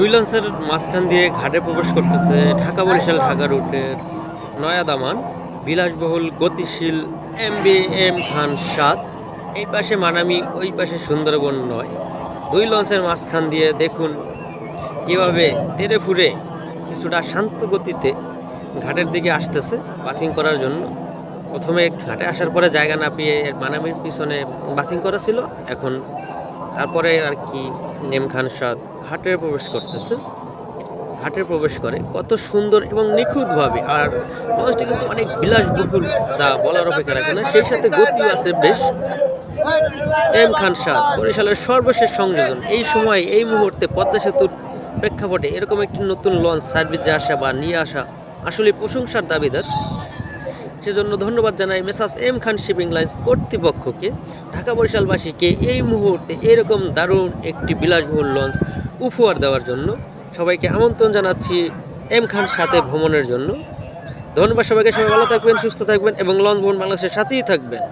দুই লঞ্চের মাঝখান দিয়ে ঘাটে প্রবেশ করতেছে ঢাকা বরিশাল ঢাকা রুটের নয়া দামান, বিলাসবহুল, গতিশীল, এম বি এম খান সাত। এই পাশে মানামি, ওই পাশে সুন্দরবন নয়। দুই লঞ্চের মাঝখান দিয়ে দেখুন কীভাবে তেরে ফুরে কিছুটা শান্ত গতিতে ঘাটের দিকে আসতেছে বাথিং করার জন্য। প্রথমে ঘাটে আসার পরে জায়গা না পেয়ে মানামির পিছনে বাথিং করা ছিল, এখন তারপরে আর কি নেম খান সাদ ঘাটে প্রবেশ করতেছে। ঘাটে প্রবেশ করে। কত সুন্দর এবং নিখুঁতভাবে। আর লঞ্চটি কিন্তু অনেক বিলাসবহুল তা বলার অপেক্ষা রাখে না। সেই সাথে গতি আছে বেশ। এম খান সাদ, বরিশালের সর্বশেষ সংযোজন। এই সময়, এই মুহূর্তে পদ্মা সেতুর প্রেক্ষাপটে এরকম একটি নতুন লঞ্চ সার্ভিসে আসা বা নিয়ে আসা আসলে প্রশংসার দাবিদার। সেজন্য ধন্যবাদ জানাই messrs M Khan shipping lines কর্তৃপক্ষকে। ঢাকা বরিশালবাসীকে এই মুহূর্তে এরকম দারুণ একটি বিলাসবহুল লঞ্চ উপহার দেওয়ার জন্য সবাইকে আমন্ত্রণ জানাচ্ছি এম খান সাথে ভ্রমণের জন্য। ধন্যবাদ সবাইকে, সবাই ভালো থাকবেন, সুস্থ থাকবেন এবং লঞ্চ ভ্রমণ বাংলাদেশের সাথেই থাকবেন।